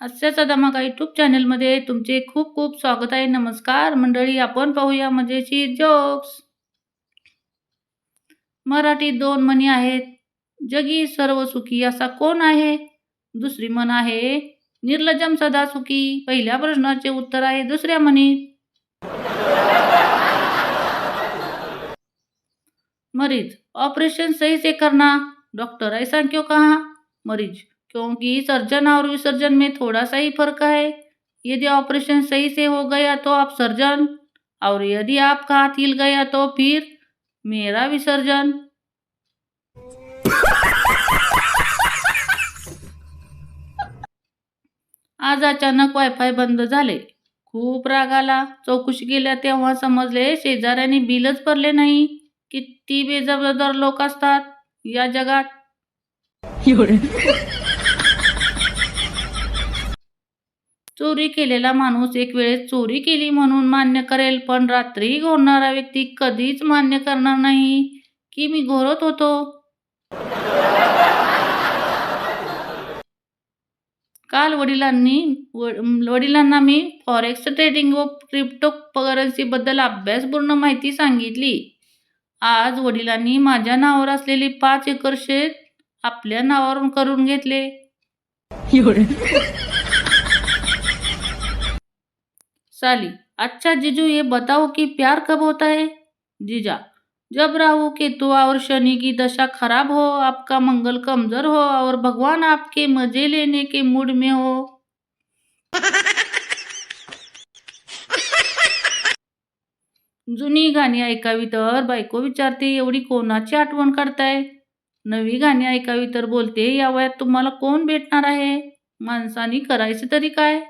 हास्याचा धमाका यूट्यूब चॅनलमध्ये तुमचे खूप खूप स्वागत आहे. नमस्कार. मंडळी आपण पाहूया मजेशीर जोक्स मराठीत दोन म्हणी आहेत. जगी सर्व सुखी असा कोण आहे? दुसरी म्हण आहे निर्लजम सदा सुखी. पहिल्या प्रश्नाचे उत्तर आहे दुसऱ्या म्हणीत मरीज. ऑपरेशन सही से करना. डॉक्टर ऐसा क्यों कहा? मरीज. क्योंकि सर्जन और विसर्जन में थोड़ा सा ही फर्क है। यदि ऑपरेशन सही से हो गया तो आप सर्जन और यदि आपका हाथ हिल गया तो फिर मेरा विसर्जन। आज अचानक वायफाय बंद झाले। खूप राग आला। चौकशी केल्या तेव्हा समजले शेजाऱ्यांनी बिलच भरले नाही। किती बेजबाबदार लोक असतात या जगात. चोरी केलेला माणूस एक वेळेस चोरी केली म्हणून मान्य करेल पण रात्री घोरणारा व्यक्ती कधीच मान्य करणार नाही. की मी घोरत होतो? काल वडिलांनी व- वडिलांना मी फॉरेक्स ट्रेडिंग व क्रिप्टो करन्सीबद्दल अभ्यासपूर्ण माहिती सांगितली. आज वडिलांनी माझ्या नावावर असलेली पाच एकर शेत आपल्या नावावरून करून घेतले. साली अच्छा जीजू ये बताओ कि प्यार कब होता है? जीजा जब राहु केतु और शनि की दशा खराब हो आपका मंगल कमजोर हो और भगवान आपके मजे लेने के मूड में हो। जुनी गाणी ऐकावी तर बायको विचारते एवढी कोणाची आठवण काढताय नवी गाणी ऐकावी तर बोलते या वयात तुम्हाला कोण भेटणार आहे? माणसानी करायचं तरी काय?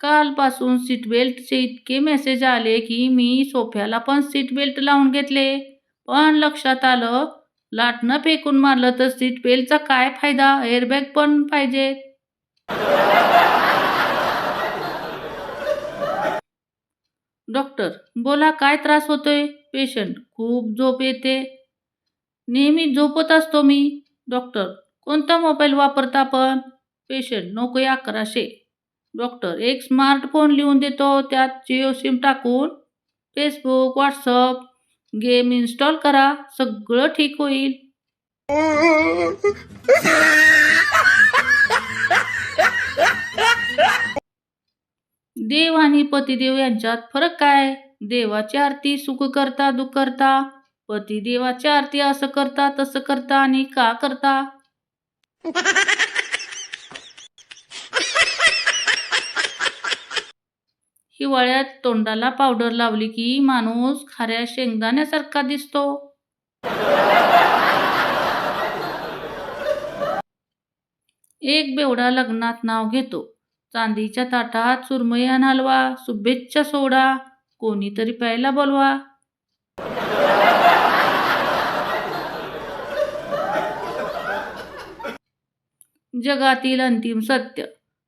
कालपासून सीट बेल्टचे इतके मेसेज आले की मी सोफ्याला पण सीट बेल्ट लावून घेतले. पण लक्षात आलं लाटणं फेकून मारलं तर सीट बेल्टचा काय फायदा? एअरबॅग पण पाहिजे. डॉक्टर बोला काय त्रास होतोय? पेशंट खूप झोप येते. नेहमी झोपत असतो मी. डॉक्टर कोणता मोबाईल वापरता पण पेशंट. नोकरी अकराशे. डॉक्टर एक स्मार्टफोन लिहून देतो. त्यात जिओ सिम टाकून फेसबुक व्हॉट्सअप गेम इन्स्टॉल करा. सगळं ठीक होईल. देव आणि पतिदेव यांच्यात फरक काय? देवाची आरती सुख करता दुःख करता. पतिदेवाची आरती असं करता तसं करता आणि का करता? हिवाळ्यात तोंडाला पावडर लावली की माणूस खाऱ्या शेंगदाण्यासारखा दिसतो. एक बेवडा लग्नात नाव घेतो. चांदीच्या ताटात सुरमयान हलवा शुभेच्छा सोडा कोणीतरी प्यायला बोलवा. जगातील अंतिम सत्य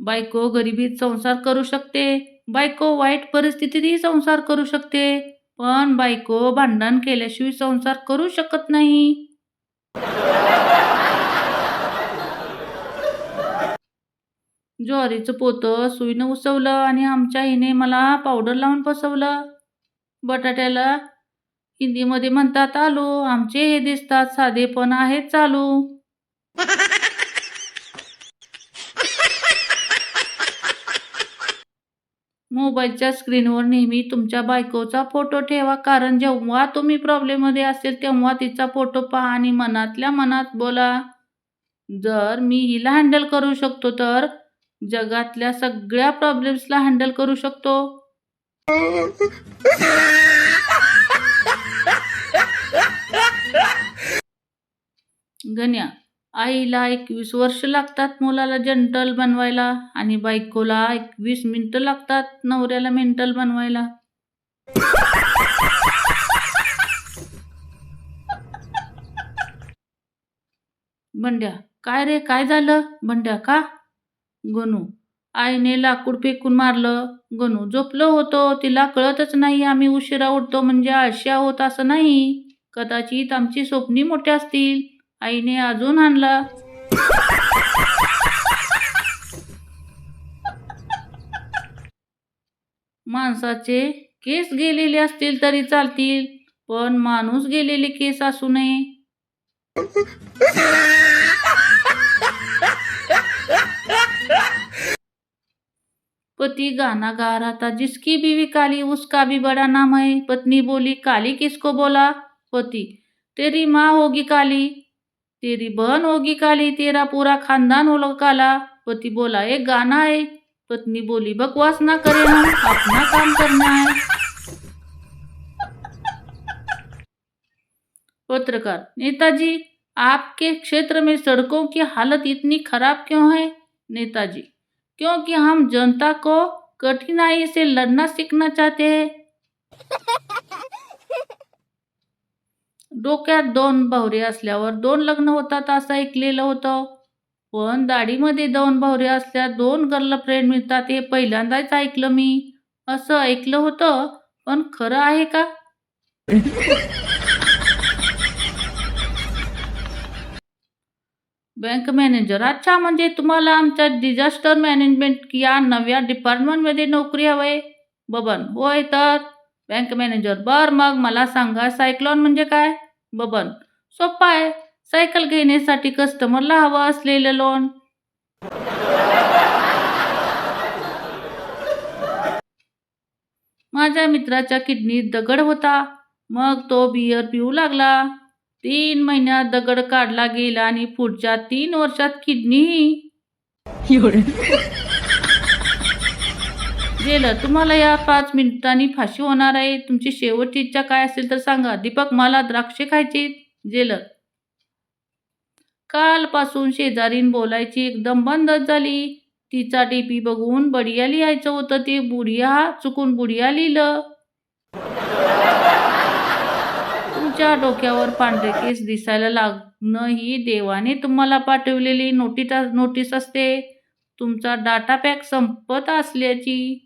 बायको गरिबीत संसार करू शकते. बायको वाईट परिस्थितीतही संसार करू शकते पण बायको भांडण केल्याशिवाय संसार करू शकत नाही. ज्वारीचं पोतं सुईनं उसवलं आणि आमच्या हिने मला पावडर लावून फसवलं बटाट्याला हिंदीमध्ये म्हणतात आलो आमचे हे दिसतात साधे पण आहेत चालू. मोबाईलच्या स्क्रीनवर नेहमी तुमच्या बायकोचा फोटो ठेवा. कारण जेव्हा तुम्ही प्रॉब्लेममध्ये असेल तेव्हा तिचा फोटो पहा आणि मनातल्या मनात बोला. जर मी हिला हँडल करू शकतो तर जगातल्या सगळ्या प्रॉब्लेम्सला हँडल करू शकतो. गण्या आईला एकवीस वर्ष लागतात मुलाला जंटल बनवायला आणि बायकोला एकवीस मिनटं लागतात नवऱ्याला मेंटल बनवायला. बंड्या काय रे काय झालं? बंड्या का? गणू आईने लाकूड फेकून मारलं. गणू झोपलो होतो. तिला कळतच नाही आम्ही उशिरा उठतो म्हणजे आळशी आहोत असं नाही. कदाचित आमची स्वप्नी मोठी असतील. आईने अजून आणला. माणसाचे केस गेलेले असतील तरी चालतील पण माणूस गेलेले केस असू नये. पति गाना गा रहा था जिसकी बीवी काली उसका भी बड़ा नाम है पत्नी बोली काली किसको बोला? पति तेरी माँ होगी काली. तेरी बहन होगी काली, तेरा पूरा खानदान होगा काला। पति बोला, एक गाना है। पत्नी बोली, बकवास ना करें अपना काम करना है। पत्रकार, नेताजी, आपके क्षेत्र में सड़कों की हालत इतनी खराब क्यों है? नेताजी, क्योंकि हम जनता को कठिनाई से लड़ना सीखना चाहते हैं। डोक्यात दोन भावरे असल्यावर दोन लग्न होतात असं ऐकलेलं होतं. पण दाढीमध्ये दोन भावरे असल्या दोन गर्लफ्रेंड मिळतात हे पहिल्यांदाच ऐकलं मी. असं ऐकलं होतं पण खरं आहे का? बँक मॅनेजर अच्छा म्हणजे तुम्हाला आमच्या डिझास्टर मॅनेजमेंट या नव्या डिपार्टमेंटमध्ये नोकरी हवंय बबन होय तर? बँक मॅनेजर बर मग मला सांगा सायक्लॉन म्हणजे काय? बबन सोपा आहे. सायकल घेण्यासाठी कस्टमरला हवं असलेलं लोन माझ्या मित्राच्या किडनीत दगड होता. मग तो बियर पिऊ लागला. तीन महिन्यात दगड काढला गेला आणि पुढच्या तीन वर्षात किडनी गेलं. तुम्हाला या पाच मिनिटांनी फाशी होणार आहे. तुमची शेवटची इच्छा काय असेल तर सांगा. दीपक मला द्राक्षे खायची जेलं कालपासून शेजारीन बोलायची एकदम बंदच झाली. तिचा टीपी बघून बडिया लिहायचं होतं. ते बुडिया चुकून बुडिया लिहिलं. तुमच्या डोक्यावर पांढरे केस दिसायला लागणं ही देवाने तुम्हाला पाठवलेली नोटीस नोटीस असते. तुमचा डाटा पॅक संपत असल्याची